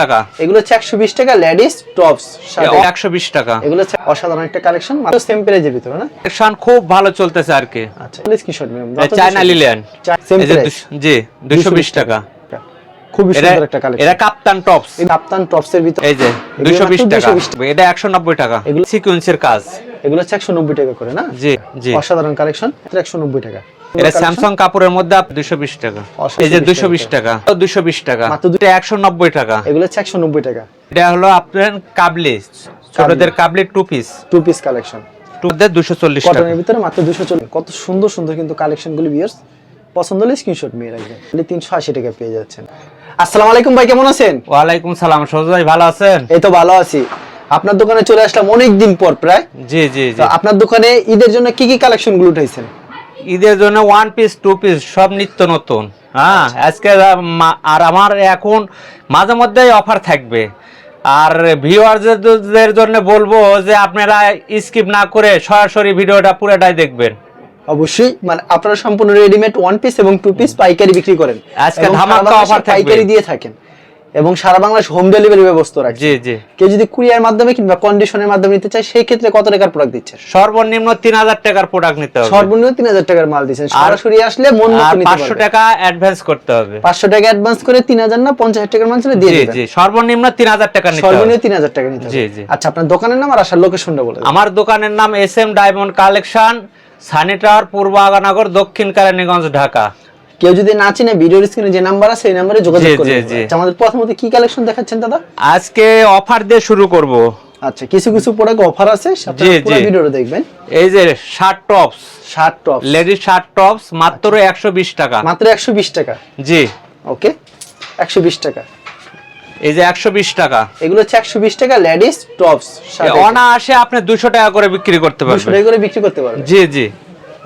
টাকা। এগুলো হচ্ছে একশো বিশ টাকা লেডিস টপস একশো বিশ টাকা। এগুলো হচ্ছে অসাধারণ একটা কালেকশন মাত্র সেম প্রাইজের ভিতরে না? কালেকশন খুব ভালো চলতেছে আর কি। আচ্ছা কি ম্যাম চায়না লিলিয়ান জি দুশো বিশ টাকা। খুবই সুন্দর একটা কালেকশন এটা কাপ্তান টপস এই কাপ্তান টপস এর ভিতরে এই যে এগুলো দুশো বিশ মাত্র টাকা। এটা একশো নব্বই টাকা। এগুলো- সিকুয়েন্সের কাজ। এগুলো হচ্ছে একশো নব্বই টাকা করে না? জি জি। অসাধারণ কালেকশন একশো নব্বই টাকা। এটা স্যামসাং কাপড়ের মধ্যে দুশো বিশ টাকা। এই যে বিশ দুশো বিশ টাকা। দুশো বিশ টাকা। মাত্র দু- এটা একশো নব্বই টাকা। এগুলো হচ্ছে একশো নব্বই টাকা। এটা হলো আপনার কাবলি। ছোটদের কাবলি। Two piece two piece collection টুদের দুশো চল্লিশ টাকা। কটনের ভিতরে মাত্র দুশো চল্লিশ কত সুন্দর সুন্দর কিন্তু কালেকশন গুলি বিয়ার্স পছন্দ হলে স্ক্রিনশট নিয়ে রাখবেন। তাহলে তিনশো আশি টাকা পেয়ে যাচ্ছেন। আসসালামু আলাইকুম ভাই কেমন আছেন? ওয়ালাইকুম সালাম সহজ ভাই ভালো আছেন? এই তো ভালো আছি। আপনার দোকানে চলে আসলাম অনেক দিন পর প্রায়। জি জি জি। আপনার দোকানে ঈদের জন্য কি কি কালেকশনগুলো উঠাইছেন? ঈদের জন্য ওয়ান পিস টু পিস সব নিত্য নতুন। হ্যাঁ আজকে আর আমার এখন মাঝে মধ্যেই অফার থাকবে। আর ভিউয়ারদের জন্য বলব যে আপনারা স্কিপ না করে সরাসরি ভিডিওটা পুরোটাই দেখবেন। অবশ্যই মানে আপনারা সম্পূর্ণ রেডিমেড ওয়ান পিস এবং টু পিস পাইকারি বিক্রি করেন। আজকে ধামাকা বাংলাদেশে পাইকারি দিয়ে থাকেন। এবং সারা বাংলাদেশ হোম ডেলিভারি ব্যবস্থা রাখেন জি জি। কেউ যদি কুরিয়ার মাধ্যমে কিংবা কন্ডিশনের মাধ্যমে নিতে চায় সেই ক্ষেত্রে কত টাকার প্রোডাক্ট দিচ্ছেন সর্বনিম্ন তিন হাজার টাকার প্রোডাক্ট নিতে হবে। সর্বনিম্ন তিন হাজার টাকার মাল দিচ্ছেন। সরাসরি আসলে মন মতো নিতে পাঁচশো পারবেন। টাকা অ্যাডভান্স করতে হবে। পাঁচশো টাকা অ্যাডভান্স করে তিন হাজার না পঞ্চাশ হাজার টাকার মাল দিয়ে দিবেন। জি সর্বনিম্ন তিন হাজার টাকা নিতে হবে। সর্বনিম্ন তিন হাজার টাকা নিতে হবে। জি, জি। আচ্ছা আপনার দোকানের নাম আর আসার লোকেশনটা বলে। আমার দোকানের নাম S M Diamond Collection Sunny Tower পূর্ব আগানগর দক্ষিণ কেরানীগঞ্জ ঢাকা। কেউ যদি না চিনে ভিডিওর স্ক্রিনে যে নাম্বার আছে সেই নাম্বারে যোগাযোগ করবে। আচ্ছা আমাদের প্রথমত কি কালেকশন দেখাচ্ছেন দাদা? আজকে অফার দিয়ে শুরু করব। আচ্ছা কিছু কিছু প্রোডাক্ট অফার আছে আপনারা পুরো ভিডিওটা দেখবেন। এই যে shirt tops shirt top ladies shirt tops মাত্র একশো বিশ টাকা। মাত্র একশো বিশ টাকা। জি। ওকে একশো বিশ টাকা। এই যে একশো বিশ টাকা। এগুলো হচ্ছে একশো বিশ টাকা লেডিস টপস অনায়াসে আপনি দুশো টাকা করে বিক্রি করতে পারবেন। টাকা করে বিক্রি করতে পারবেন। জি জি।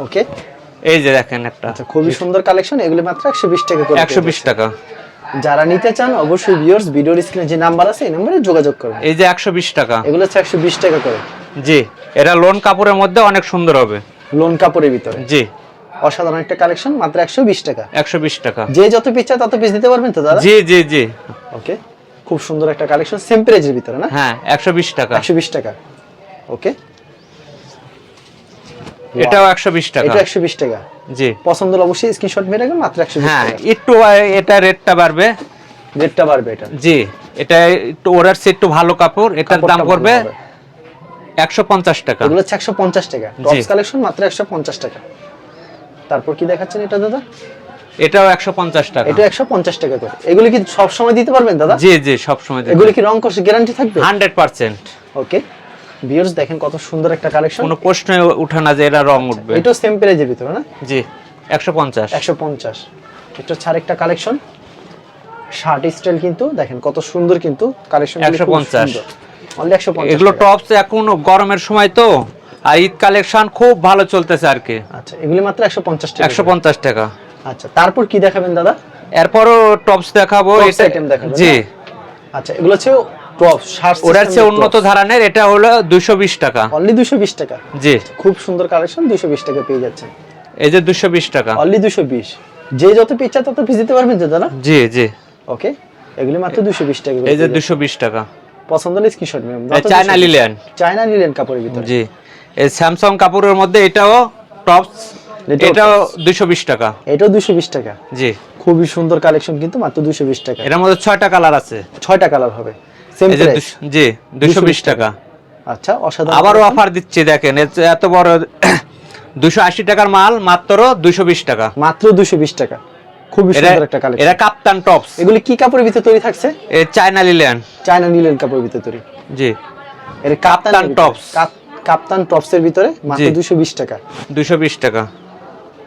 ওকে। এই যে দেখেন একটা। আচ্ছা খুবই সুন্দর কালেকশন এগুলো মাত্র একশো বিশ টাকা করে একশো বিশ টাকা। যারা নিতে চান অবশ্যই ভিউয়ার্স ভিডিওর স্ক্রিনে যে নাম্বার আছে এই নাম্বারে যোগাযোগ করবেন। এই যে একশো বিশ টাকা। এগুলো হচ্ছে একশো বিশ টাকা করে। জি এটা লোন কাপড়ের মধ্যে অনেক সুন্দর হবে। লোন কাপড়ের ভিতরে। জি। অসাধারণ একটা কালেকশন মাত্র একশো বিশ টাকা। একশো বিশ টাকা। যে যত পিস চায় তত পিস দিতে পারবেন তো দাদা জি জি জি। ওকে। খুব সুন্দর একটা কালেকশন সেম প্রাইজের ভিতরে না? হ্যাঁ একশো বিশ টাকা। একশো বিশ টাকা। ওকে। এটাও একশো বিশ টাকা। এটা একশো বিশ টাকা। জি। পছন্দ হলে অবশ্যই স্ক্রিনশট মেরে রাখবেন মাত্র একশো বিশ হ্যাঁ একটু এটা রেটটা বাড়বে। রেটটা বাড়বে এটা। জি এটা একটু ওরার সে একটু ভালো কাপড় এটার দাম। একশো পঞ্চাশ টাকা। এগুলো হচ্ছে একশো পঞ্চাশ টাকা। টপস কালেকশন মাত্র একশো পঞ্চাশ টাকা। তারপর কি দেখাচ্ছেন এটা দাদা? এটাও একশো পঞ্চাশ টাকা। এটা একশো পঞ্চাশ টাকা করে। এগুলো কি সব সময় দিতে পারবেন দাদা? জি জি সবসময় এগুলো কি রং কষে গ্যারান্টি থাকবে? Hundred percent. ওকে। ভিউয়ার্স দেখেন কত সুন্দর একটা কালেকশন কোনো প্রশ্ন উঠে না যে এটা রং উঠবে। এটাও সেম প্রাইজের ভিতরে না? জি একশো পঞ্চাশ। একশো পঞ্চাশ। এটা হচ্ছে আরেকটা কালেকশন শার্ট স্টাইল কিন্তু দেখেন কত সুন্দর কিন্তু কালেকশন 150 অনলি একশো পঞ্চাশ। এগুলো টপস এখন গরমের সময় তো আর ঈদ কালেকশন খুব ভালো চলতেছে আর কি। আচ্ছা এগুলি মাত্র একশো পঞ্চাশ টাকা একশো করে। পঞ্চাশ টাকা। আচ্ছা তারপর কি দেখাবেন দাদা? এরপরও টপস দেখাবো এটা- item দেখাবেন, জি। আচ্ছা এগুলো হচ্ছে ওটার চেয়ে উন্নত ধারণের এটা হলো দুশো বিশ টাকা। অনলি দুশো বিশ টাকা? জি। খুব সুন্দর কালেকশন দুশো বিশ টাকা পেয়ে যাচ্ছেন। এই যে দুশো বিশ টাকা। অনলি দুশো বিশ। যে যত পিচ্ছা তত পিস দিতে পারবেন দাদা? জি জি। ওকে এগুলি মাত্র দুশো বিশ টাকা এই যে। দুশো বিশ টাকা। পছন্দ হলে screenshot ma'am China Lilian China নিলেন কাপড়ের ভিতরে। জি। এই স্যামসাং কাপড়ের মধ্যে এটাও টপস এটাও এটাও দুশো বিশ টাকা। এটাও দুশো বিশ টাকা। জি। খুবই সুন্দর কালেকশন কিন্তু মাত্র দুশো বিশ টাকা। এটার মধ্যে ছয়টা কালার আছে। ছয়টা কালার হবে। সেম প্রাইস জি টাকা। আচ্ছা অসাধারণ আবারও অফার দিচ্ছি দেখেন এত- বড় দুশো আশি টাকার মাল মাত্র দুশো বিশ টাকা। মাত্র দুশো বিশ টাকা। খুবই সুন্দর একটা কালেকশন এটা কাপ্তান টপস। এগুলি কি কাপড়ের ভিতরে তৈরি থাকছে? এ চায়না লিলিয়ান চায়না নিলেন কাপড়ের ভিতরে তৈরি। জি। এর কাপ্তান টপস। কাপ্তান টপস এর ভিতরে মাত্র জি। দুশো বিশ টাকা। দুশো বিশ টাকা।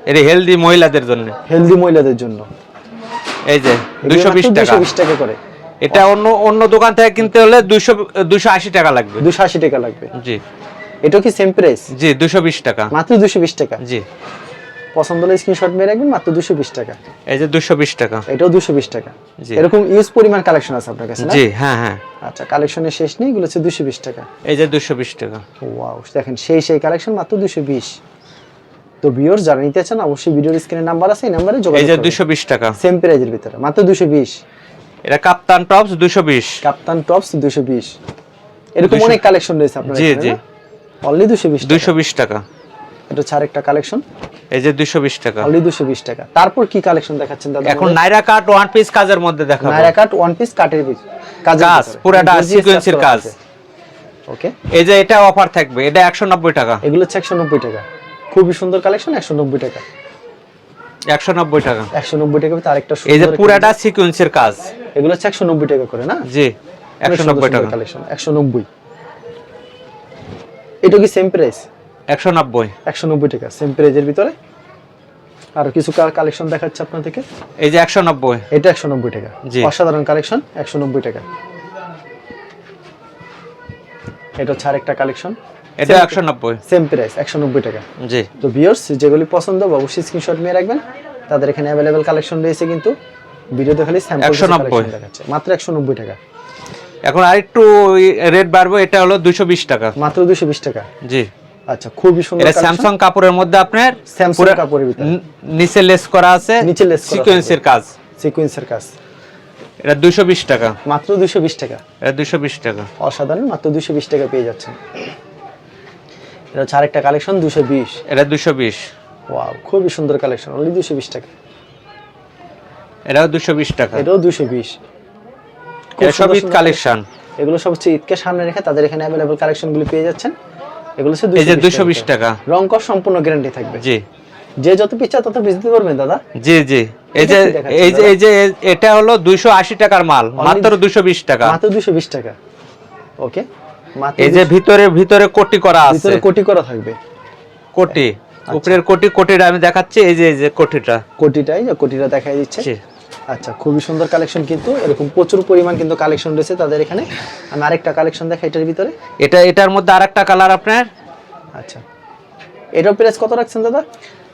এটা হেলদি মহিলাদের জন্য। হেলদি মহিলাদের জন্য। এই যে দুশো বিশ টাকা। দুশো বিশ টাকা করে। এটা অন্য অন্য দোকান থেকে কিনতে হলে দুশো দুশো আশি টাকা লাগবে। দুশো আশি টাকা লাগবে। জি। এটাও কি সেম প্রাইস জি দুশো বিশ টাকা। মাত্র দুশো বিশ টাকা? জি। পছন্দ হলে স্ক্রিনশট মেরে রাখবেন মাত্র দুশো বিশ টাকা। এই যে দুশো বিশ টাকা। এটাও দুশো বিশ টাকা। জি। এরকম ইউজ পরিমাণ কালেকশন আছে আপনার কাছে না? জি হ্যাঁ হ্যাঁ। আচ্ছা কালেকশনের শেষ নেই এগুলো হচ্ছে দুশো বিশ টাকা। এই যে দুশো বিশ টাকা। ওয়াও দেখেন সেই সেই কালেকশন মাত্র দুশো বিশ। তো ভিউয়ার্স যারা নিতে চান অবশ্যই ভিডিওর স্ক্রিনে নাম্বার আছে এই নাম্বারে এই যোগাযোগ যে করবেন। দুশো বিশ টাকা। সেম প্রাইজের ভিতরে মাত্র দুশো বিশ। এটা কাপ্তান টপস দুশো বিশ। কাপ্তান টপস দুশো বিশ। এরকম অনেক কালেকশন রয়েছে আপনার জি, জি। অনলি দুশো বিশ দুইশো বিশ টাকা। এটা হচ্ছে আরেকটা কালেকশন এই যে দুইশো বিশ টাকা। অনলি দুশো বিশ টাকা। তারপর কি কালেকশন দেখাচ্ছেন দাদা এখন নাইরা কাট ওয়ান পিস কাজের মধ্যে দেখাবো। নাইরা কাট ওয়ান পিস কাটের পিস কাজ পুরাটা সিকোয়েন্সের কাজ। ওকে এই যে এটা অফার থাকবে এটা একশো নব্বই টাকা। এগুলো হচ্ছে একশো নব্বই টাকা। খুবই সুন্দর কালেকশন একশো নব্বই টাকা। একশো নব্বই টাকা। একশো নব্বই টাকা তার একটা এই যে পুরাটা সিকোয়েন্সের কাজ। এগুলো হচ্ছে একশো নব্বই টাকা করে না? জি একশো নব্বই টাকা। কালেকশন একশো নব্বই। এটা কি সেম প্রাইস একশো নব্বই। একশো নব্বই টাকা সেম প্রাইজের ভিতরে। আর কিছু কালেকশন দেখাচ্ছে আপনাদেরকে। এই যে একশো নব্বই। এটা একশো নব্বই টাকা। অসাধারণ কালেকশন একশো নব্বই টাকা। এটা হচ্ছে আরেকটা কালেকশন এটা একশো নব্বই। সেম প্রাইস একশো নব্বই টাকা। জি। তো ভিউয়ার্স যেগুলি পছন্দ অবশ্যই স্ক্রিনশট নিয়ে রাখবেন। তাদের এখানে অ্যাভেলেবেল কালেকশন রয়েছে কিন্তু। ভিডিওতে খালি স্যাম্পল 190 দেখাচ্ছে। মাত্র একশো নব্বই টাকা। এখন আরেকটু রেট বাড়বো এটা হলো দুইশো বিশ টাকা। মাত্র দুশো বিশ টাকা। জি। আচ্ছা খুবই সুন্দর এটা স্যামসাং কাপড়ের মধ্যে আপনার পুরা- কাপড়ের ভিতরে। নিচে লেস করা আছে নিচে করা সিকোয়েন্সের কাজ। সিকোয়েন্সের কাজ। এটা দুইশো বিশ টাকা। মাত্র দুশো বিশ টাকা। এটা দুইশো বিশ টাকা। অসাধারণ মাত্র দুশো বিশ টাকা পেয়ে যাচ্ছেন। এটা হচ্ছে আরেকটা কালেকশন দুশো বিশ। এটা দুইশো বিশ। ওয়াও খুবই সুন্দর কালেকশন অনলি দুশো বিশ টাকা। এটাও দুইশো বিশ টাকা। এটাও দুশো বিশ। সব ঈদ কালেকশন এগুলো সব হচ্ছে ঈদকে সামনে রেখে তাদের এখানে অ্যাভেলেবল কালেকশনগুলি পেয়ে যাচ্ছেন। এগুলো হচ্ছে এই যে 220 বিশ টাকা। রং কর সম্পূর্ণ গ্যারান্টি থাকবে। জি। যে যত পিচ্ছা তত বেশি দিতে পারবেন দাদা। জি জি। এই যে এই যে এই যে এটা হলো দুইশো আশি টাকার মাল মাত্র দুইশো বিশ টাকা। মাত্র দুশো বিশ টাকা। ওকে এই যে ভিতরে ভিতরে কোটি করা আছে। ভিতরে কোটি করা থাকবে। কোটি। উপরের কোটি কোটিটা আমি দেখাচ্ছি এই যে এই যে কোটিটা। কোটিটাই যে কোটিটা দেখাই দিচ্ছে। আচ্ছা খুবই সুন্দর কালেকশন কিন্তু এরকম প্রচুর পরিমাণ কিন্তু কালেকশন রয়েছে তাদের এখানে। আমি আরেকটা কালেকশন দেখাই এটার ভিতরে। এটা এটার মধ্যে আরেকটা কালার আপনার? আচ্ছা। এটার প্রাইস কত রাখছেন দাদা?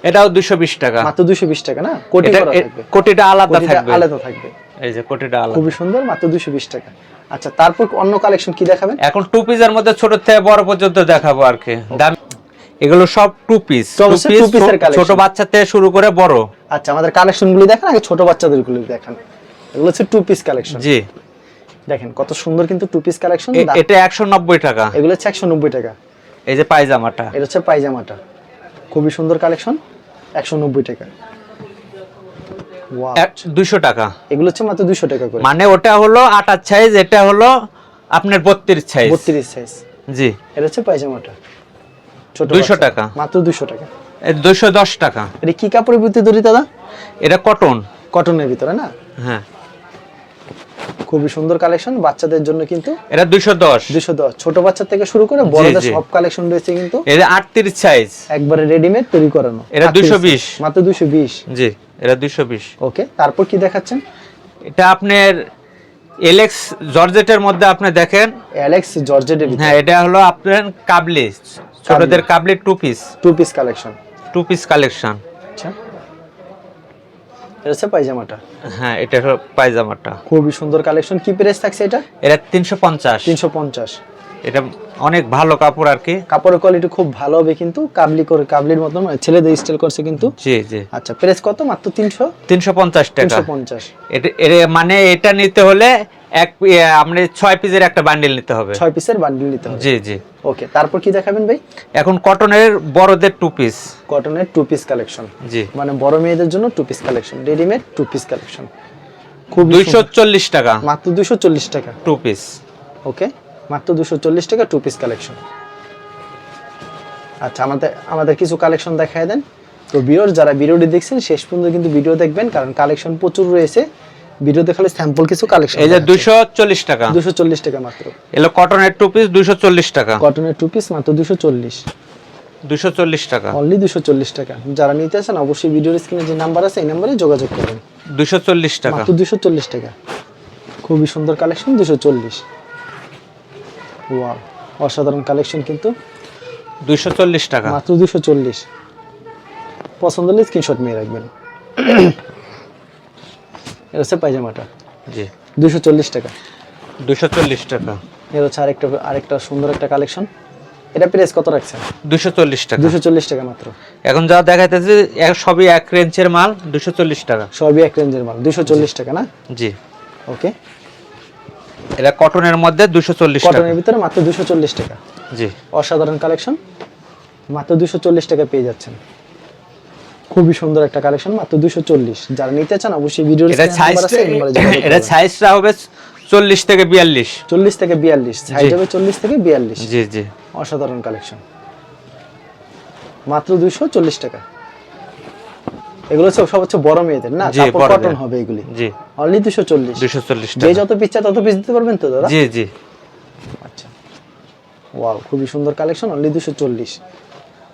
এটাও দুইশো বিশ টাকা। মাত্র দুশো বিশ টাকা না? কোটিটা করা থাকবে। কোটিটা আলাদা থাকবে। আলাদা থাকবে। এই যে কোটিটা আলাদা। খুবই সুন্দর মাত্র দুশো বিশ টাকা। আচ্ছা তারপর অন্য কালেকশন কি দেখাবেন? এখন টু পিসের মধ্যে ছোট থেকে বড় পর্যন্ত দেখাবো আর কি। দাম এগুলো সব টু পিস এর collection। ছোট বাচ্চা থেকে শুরু করে বড়। আচ্ছা আমাদের কালেকশন গুলি দেখেন আগে ছোট বাচ্চাদের গুলি দেখান। এগুলো হচ্ছে টু পিস কালেকশন জি। দেখেন কত সুন্দর কিন্তু টু পিস কালেকশন এটা একশো নব্বই টাকা। এগুলো হচ্ছে একশো নব্বই টাকা। এই যে পায়জামাটা। এটা হচ্ছে পায়জামাটা। খুবই সুন্দর কালেকশন একশো নব্বই টাকা। দুইশো টাকা। এগুলো হচ্ছে মাত্র দুশো টাকা করে। মানে ওটা হলো আটার সাইজ এটা হলো আপনার বত্রিশ সাইজ বত্রিশ সাইজ জি। এটা হচ্ছে পায়জামাটা। ছোট 200 টাকা। মাত্র দুশো টাকা। দুইশো দশ টাকা। এটা কি কাপড়ের ভিতরে দাদা? এটা কটন কটনের ভিতরে না? হ্যাঁ। খুবই সুন্দর কালেকশন বাচ্চাদের জন্য কিন্তু এটা দুইশো দশ। দুশো দশ। ছোট বাচ্চা থেকে শুরু করে বড়দের সব কালেকশন রয়েছে কিন্তু এটা আটত্রিশ সাইজ একবারে রেডিমেড তৈরি করানো। এটা 38 220 মাত্র দুশো বিশ। জি। এটা দুইশো বিশ। ওকে তারপর কি দেখাচ্ছেন? এটা আপনার এলেক্স জর্জেটের মধ্যে আপনি দেখেন। অ্যালেক্স জর্জেটের হ্যাঁ এটা হলো আপনার কাবলি ছোটদের কাবলি। Two piece two piece collection two piece collection আচ্ছা। এটা পায়জামাটা। হ্যাঁ এটা হলো পায়জামাটা। খুবই সুন্দর কালেকশন কি প্রাইস থাকছে এটা? এটা তিনশো পঞ্চাশ। তিনশো পঞ্চাশ। এটা অনেক ভালো কাপড় আর কি। কাপড়ের কোয়ালিটি খুব ভালো হবে কিন্তু কাবলি করে কাবলির মতন মানে ছেলেদের স্টাইল করছে কিন্তু। জি জি। আচ্ছা প্রাইস কত? মাত্র তিনশো? তিনশো পঞ্চাশ টাকা। তিনশো পঞ্চাশ। এটা এর- মানে এটা নিতে হলে এক আপনি ছয় পিসের একটা বান্ডিল নিতে হবে। ছয় পিসের বান্ডিল নিতে হবে। জি জি। ওকে তারপর কি দেখাবেন ভাই? এখন কটনের বড়দের টু পিস কটনের টু পিস কালেকশন জি। মানে বড় মেয়েদের জন্য two piece collection readymade two piece collection খুব দুইশো চল্লিশ টাকা। মাত্র দুশো চল্লিশ টাকা। টু পিস ওকে মাত্র দুশো চল্লিশ টাকা টু পিস কালেকশন আচ্ছা আমাদের আমাদের কিছু কালেকশন দেখায় দেন। তো বিওর যারা ভিডিওটি দেখছেন শেষ পর্যন্ত কিন্তু ভিডিও দেখবেন কারণ কালেকশন প্রচুর রয়েছে। ভিডিও দেখালে স্যাম্পল কিছু কালেকশন এই যে দুইশো চল্লিশ টাকা। দুশো চল্লিশ টাকা মাত্র। এলো কটনের টু পিস দুইশো চল্লিশ টাকা। কটনের টু পিস মাত্র দুশো চল্লিশ। দুইশো চল্লিশ টাকা। অনলি দুশো চল্লিশ টাকা। যারা নিতে আসেন অবশ্যই ভিডিওর স্ক্রিনে যে নাম্বার আছে এই নাম্বারে যোগাযোগ করবেন। দুইশো চল্লিশ টাকা। মাত্র দুশো চল্লিশ টাকা। খুবই সুন্দর কালেকশন দুশো চল্লিশ। ওয়াও অসাধারণ কালেকশন কিন্তু। দুইশো চল্লিশ টাকা। মাত্র দুশো চল্লিশ। পছন্দ হলে স্ক্রিনশট নিয়ে রাখবেন। এটা হচ্ছে পায়জামাটা। জি। দুশো চল্লিশ টাকা। দুইশো চল্লিশ টাকা। এটা হচ্ছে আরেকটা আরেকটা সুন্দর একটা কালেকশন এটা প্রাইস কত রাখছেন? দুইশো চল্লিশ টাকা। দুশো চল্লিশ টাকা মাত্র। এখন যা দেখাইতেছে সবই এক রেঞ্জের মাল দুশো চল্লিশ টাকা। সবই এক রেঞ্জের মাল দুশো চল্লিশ টাকা না? জি। ওকে এটা কটনের মধ্যে দুশো চল্লিশ টাকা। কটনের ভিতরে মাত্র দুশো চল্লিশ টাকা। জি। অসাধারণ কালেকশন। মাত্র দুশো চল্লিশ টাকা পেয়ে যাচ্ছেন। খুবই সুন্দর একটা কালেকশন মাত্র দুশো চল্লিশ। যারা নিতে চান অবশ্যই ভিডিও এটা সাইজ এটা সাইজটা হবে চল্লিশ থেকে বিয়াল্লিশ। চল্লিশ থেকে বিয়াল্লিশ। সাইজ হবে চল্লিশ থেকে বিয়াল্লিশ। জি জি। অসাধারণ কালেকশন। মাত্র দুশো চল্লিশ টাকা। এগুলো সব হচ্ছে বড় মেয়েদের না? কটন হবে এগুলি। জি। অনলি দুশো চল্লিশ। দুশো চল্লিশ যে যত পিস চায় তত পিস দিতে পারবেন তো দাদা? জি জি। আচ্ছা। ওয়াও খুবই সুন্দর কালেকশন অনলি দুশো চল্লিশ।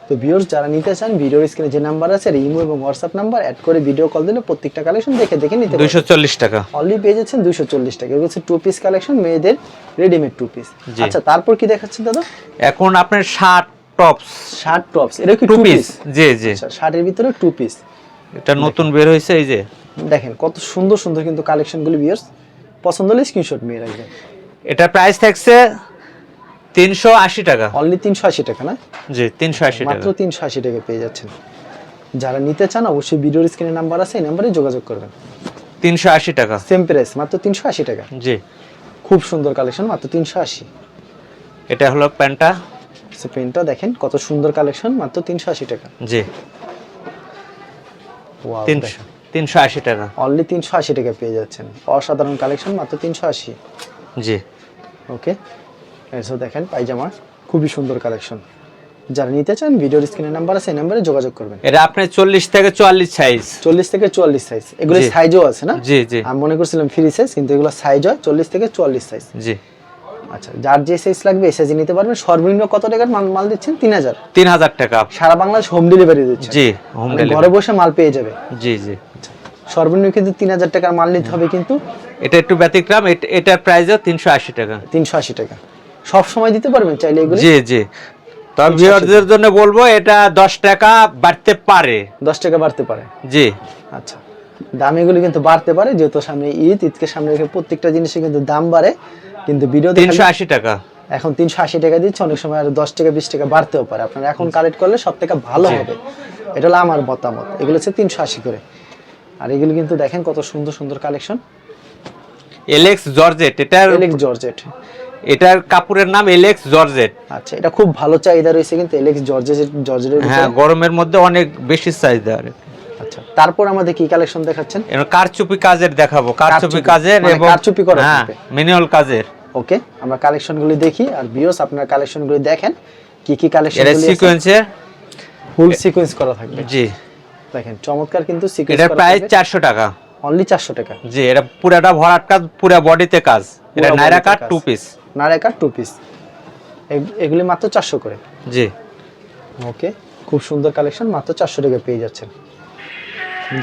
তো ভিউয়ার্স যারা নিতে চান ভিডিওর স্ক্রিনে যে নাম্বার আছে ইমো এবং হোয়াটসঅ্যাপ নাম্বার অ্যাড করে ভিডিও কল দিলে প্রত্যেকটা কালেকশন দেখে দেখে নিতে দুশো চল্লিশ টাকা। অনলি পেয়ে যাচ্ছেন দুশো চল্লিশ টাকা। এগুলো হচ্ছে টু পিস কালেকশন মেয়েদের রেডিমেড টু পিস আচ্ছা তারপর কি দেখাচ্ছেন দাদা? এখন আপনার শার্ট টপস শার্ট টপস এটা কি টু পিস জি জি। আচ্ছা শার্টের ভিতরে টু পিস এটা নতুন বের হয়েছে এই যে। দেখেন কত সুন্দর সুন্দর কিন্তু কালেকশনগুলি ভিউয়ার্স পছন্দ হলে স্ক্রিনশট নিয়ে রাখবেন। এটা প্রাইস থাকছে তিনশো আশি টাকা। অনলি তিনশো আশি টাকা না? জি তিনশো আশি মাত্র তিনশো আশি টাকা পেয়ে যাচ্ছেন। যারা নিতে চান অবশ্যই ভিডিওর স্ক্রিনে নাম্বার আছে এই নাম্বারে যোগাযোগ করবেন। তিনশো আশি টাকা। সেম প্রাইস মাত্র তিনশো আশি টাকা। জি। খুব সুন্দর কালেকশন মাত্র তিনশো আশি। এটা হলো প্যান্টটা। পেনটা দেখেন কত সুন্দর কালেকশন মাত্র তিনশো আশি টাকা। জি। তিনশো তিনশো আশি টাকা। অনলি তিনশো আশি টাকা পেয়ে যাচ্ছেন। অসাধারণ কালেকশন মাত্র তিনশো আশি। জি। ওকে এসো দেখেন পায়জামা খুবই সুন্দর কালেকশন যারা নিতে চান ভিডিওর স্ক্রিনে নাম্বার আছে এই নাম্বারে যোগাযোগ করবেন। এটা আপনার চল্লিশ থেকে চুয়াল্লিশ সাইজ চল্লিশ থেকে চুয়াল্লিশ সাইজ এগুলো সাইজও আছে না? জি জি। আমি মনে করছিলাম ফ্রি সাইজ কিন্তু এগুলো সাইজ হয় চল্লিশ থেকে চুয়াল্লিশ সাইজ জি। আচ্ছা যার যে সাইজ লাগবে এই সাইজে নিতে পারবেন। সর্বনিম্ন কত টাকার মাল মাল দিচ্ছেন? তিন হাজার। তিন হাজার টাকা। সারা বাংলাদেশ হোম ডেলিভারি দিচ্ছে জি হোম মানে ঘরে বসে মাল পেয়ে যাবে। জি জি। সর্বনিম্ন কিন্তু তিন হাজার টাকার মাল নিতে হবে কিন্তু। এটা একটু ব্যতিক্রম এট- এটার প্রাইসও তিনশো আশি টাকা। তিনশো আশি টাকা। সব সময় দিতে পারবেন চাইলে এগুলো? জি জি। তবে ভিউয়ারদের জন্য বলব এটা দশ টাকা বাড়তে পারে। দশ টাকা বাড়তে পারে। জি। আচ্ছা দাম এগুলো কিন্তু বাড়তে পারে। যেহেতু সামনে ঈদ ঈদকে সামনে রেখে প্রত্যেকটা জিনিসে কিন্তু দাম বাড়ে। কিন্তু ভিডিও তিনশো আশি টাকা। এখন তিনশো আশি টাকা দিচ্ছে অনেক সময় আর দশ টাকা বিশ টাকা বাড়তেও পারে। আপনারা এখন কালেক্ট করলে সব থেকে ভালো হবে। এটা হলো আমার মতামত। এগুলো হচ্ছে তিনশো আশি করে। আর এগুলো কিন্তু দেখেন কত সুন্দর সুন্দর কালেকশন এলেক্স জর্জেট এটা এলেক্স জর্জেট এটার কাপড়ের নাম এলেক্স জর্জেট আচ্ছা এটা খুব ভালো চাহিদা রয়েছে কিন্তু এলেক্স জর্জেট জর্জেটের হ্যাঁ গরমের মধ্যে অনেক বেশি সাইজ দেওয়ার আচ্ছা। তারপর আমাদের কি কালেকশন দেখাচ্ছেন? এবার কারচুপি কাজের দেখাবো কারচুপি। কাজের মানে এবং কারচুপি করা হ্যাঁ ম্যানুয়াল কাজের। ওকে আমরা কালেকশনগুলি দেখি। আর বিয়স আপনার কালেকশনগুলি দেখেন কি কি কালেকশন এটা সিকোয়েন্সের ফুল সিকোয়েন্স করা থাকবে। জি। দেখেন চমৎকার কিন্তু সিকোয়েন্স করা প্রাইস থাকবে। চারশো টাকা। অনলি চারশো টাকা। জি এটা পুরাটা ভরাট কাজ পুরা বডিতে কাজ। এটা নাইরা কাট টু পিস নারেকার টু পিস এগুলি মাত্র চারশো করে। জি। ওকে খুব সুন্দর কালেকশন মাত্র চারশো টাকা পেয়ে যাচ্ছেন।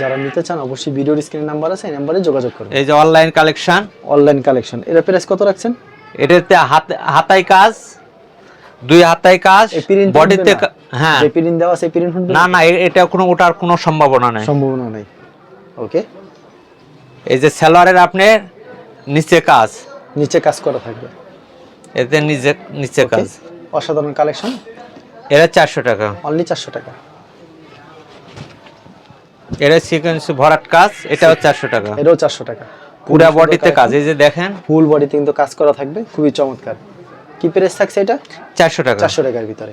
যারা নিতে চান অবশ্যই ভিডিওর স্ক্রিন নাম্বার আছে এই নাম্বারে যোগাযোগ করবেন এই যে অনলাইন কালেকশন অনলাইন কালেকশন এর প্রাইস কত রাখছেন? এটাতে হাত হাতাই কাজ দুই হাতাই কাজ বডিতে হ্যাঁ। যে প্রিন্ট দেওয়া আছে প্রিন্ট না না এটা কোনো ওটার কোনো সম্ভাবনা নাই। সম্ভাবনা নাই। ওকে এই যে সেলোয়ারের আপনার নিচে কাজ। নিচে কাজ করা থাকবে। এতে নিচে নিচে কাজ। অসাধারণ কালেকশন এরা চারশো টাকা। অনলি চারশো টাকা। এটা সিকোয়েন্স ভরাট কাজ এটাও চারশো টাকা। এটাও চারশো টাকা। পুরা বডিতে কাজ এই যে দেখেন। ফুল বডিতে কিন্তু কাজ করা থাকবে খুবই চমৎকার। কি প্রাইস থাকছে এটা? চারশো টাকা। চারশো টাকার ভিতরে।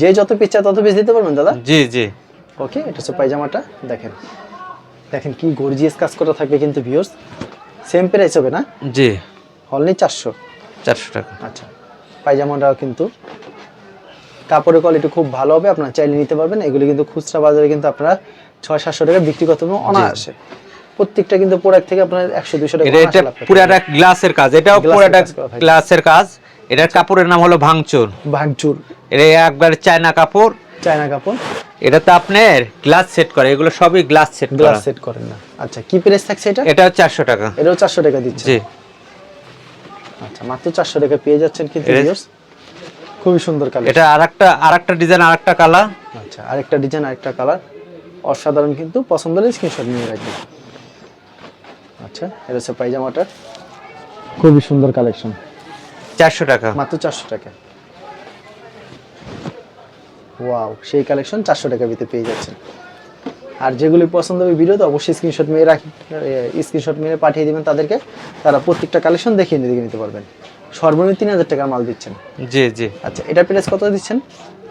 যে যত পিস চায় তত পিস দিতে পারবেন দাদা? জি জি। ওকে এটা হচ্ছে পায়জামাটা দেখেন। দেখেন কি গর্জিয়াস কাজ করা থাকবে কিন্তু ভিউয়ার্স সেম প্রাইস হবে না? জি। অনলি চারশো। চারশো টাকা। আচ্ছা পায়জামাটাও কিন্তু কাপড়ের কোয়ালিটি খুব ভালো হবে আপনারা চাইলে নিতে পারবেন। এগুলি কিন্তু খুচরা বাজারে কিন্তু আপনারা ছয় সাতশো টাকা বিক্রি করতে পারবেন অনায়াসে। প্রত্যেকটা কিন্তু প্রোডাক্ট থেকে আপনার একশো দুশো টাকা এটা এটা পুরাটা গ্লাসের কাজ। এটাও এর পুরাটা গ্লাসের কাজ। এটার কাপড়ের নাম হলো ভাঙচুর। ভাঙচুর। এটা একবার চায়না কাপড়। চায়না কাপড়। এটাতে আপনার গ্লাস সেট করে। এগুলো সবই গ্লাস সেট গ্লাস সেট করেন না। আচ্ছা কি প্রাইস থাকছে এটা? এটাও চারশো টাকা। এটাও চারশো টাকা দিচ্ছে। জি। আচ্ছা মাত্র চারশো টাকা পেয়ে যাচ্ছেন কিন্তু এটা- viewers। খুবই সুন্দর কালার এটা আরেকটা আরেকটা ডিজাইন আরেকটা কালার আচ্ছা আরেকটা ডিজাইন আরেকটা কালার অসাধারণ কিন্তু পছন্দ হলে স্ক্রিনশট নিয়ে রাখবেন আচ্ছা এটা হচ্ছে পায়জামাটা খুবই সুন্দর কালেকশন চারশো টাকা। মাত্র চারশো টাকা। ওয়াও সেই কালেকশন চারশো টাকা ভিতরে পেয়ে যাচ্ছেন। আর যেগুলি পছন্দ হবে ভিডিওতে অবশ্যই স্ক্রিনশট মেরে রাখি স্ক্রিনশট মেরে পাঠিয়ে দিবেন তাদেরকে। তারা প্রত্যেকটা কালেকশন দেখিয়ে দেখে নিতে পারবেন। সর্বনিম্ন তিন হাজার টাকার মাল দিচ্ছেন। জি জি। আচ্ছা এটা প্রাইস কত দিচ্ছেন?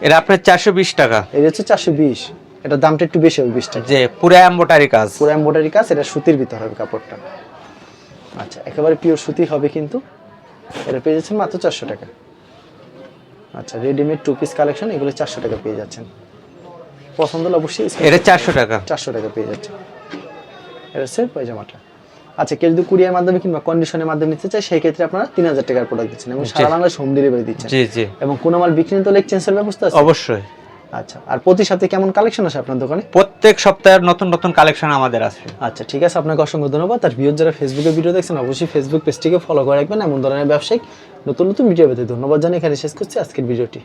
এটা আপনার চারশো বিশ টাকা। এটা হচ্ছে চারশো বিশ। এটা দামটা একটু বেশি হবে বিশ টাকা যে পুরো এম্বোটারি কাজ। পুরো এম্বোটারি কাজ এটা সুতির ভিতর হবে কাপড়টা। আচ্ছা একেবারে পিওর সুতি হবে কিন্তু। এটা পেয়ে যাচ্ছেন মাত্র চারশো টাকা। আচ্ছা রেডিমেড টু পিস কালেকশন এগুলো চারশো টাকা পেয়ে যাচ্ছেন। পছন্দ হলে অবশ্যই এটা চারশো টাকা। চারশো টাকা পেয়ে যাচ্ছে এটা হচ্ছে পায়জামাটা আচ্ছা কেউ যদি কুরিয়ার মাধ্যমে কিংবা কন্ডিশনের মাধ্যমে নিতে চায় সেই ক্ষেত্রে আপনারা তিন হাজার টাকার প্রোডাক্ট দিচ্ছেন এবং সারা বাংলাদেশ হোম ডেলিভারি দিচ্ছেন। জি জি। এবং কোনো মাল বিক্রি নিতে হলে এক্সচেঞ্জের ব্যবস্থা আছে? অবশ্যই। আচ্ছা আর প্রতি সপ্তাহে কেমন কালেকশন আছে আপনার দোকানে? প্রত্যেক সপ্তাহের নতুন নতুন কালেকশন আমাদের আছে আচ্ছা ঠিক আছে আপনাকে অসংখ্য ধন্যবাদ। আর ভিউর যারা ফেসবুকে ভিডিও দেখছেন অবশ্যই ফেসবুক পেজটিকে ফলো করে রাখবেন। এমন ধরনের ব্যবসায়িক নতুন নতুন ভিডিও পেতে ধন্যবাদ জানিয়ে এখানে শেষ করছি। আজকের ভিডিওটি